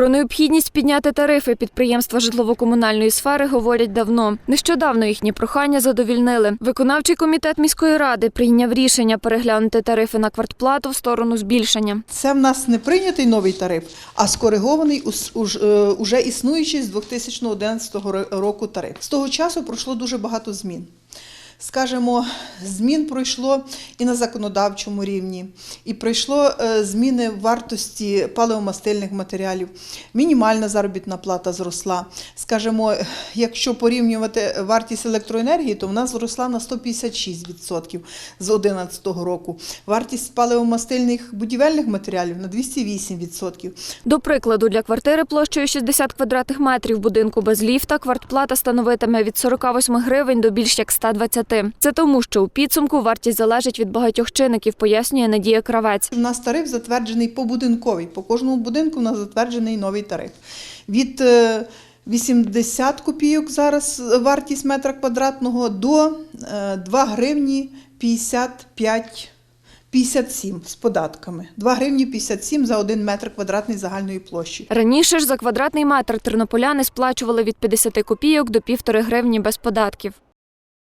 Про необхідність підняти тарифи підприємства житлово-комунальної сфери говорять давно. Нещодавно їхні прохання задовільнили. Виконавчий комітет міської ради прийняв рішення переглянути тарифи на квартплату в сторону збільшення. Це в нас не прийнятий новий тариф, а скоригований е, уже існуючий з 2011 ро- року тариф. З того часу пройшло дуже багато змін. Скажімо, змін пройшло і на законодавчому рівні, і пройшло е, зміни вартості паливомастильних матеріалів. Мінімальна заробітна плата зросла. Скажімо, якщо порівнювати вартість електроенергії, то вона зросла на 156% з 2011 року. Вартість паливомастильних будівельних матеріалів на 208%. До прикладу, для квартири площею 60 квадратних метрів будинку без ліфта квартплата становитиме від 48 гривень до більш як 120. Це тому, що у підсумку вартість залежить від багатьох чинників, пояснює Надія Кравець. У нас тариф затверджений побудинковий. По кожному будинку у нас затверджений новий тариф. Від е, 80 копійок зараз вартість метра квадратного до е, 2 гривні 55 57 з податками. 2 гривні 57 за 1 метр квадратний загальної площі. Раніше ж за квадратний метр тернополяни сплачували від 50 копійок до півтори гривні без податків.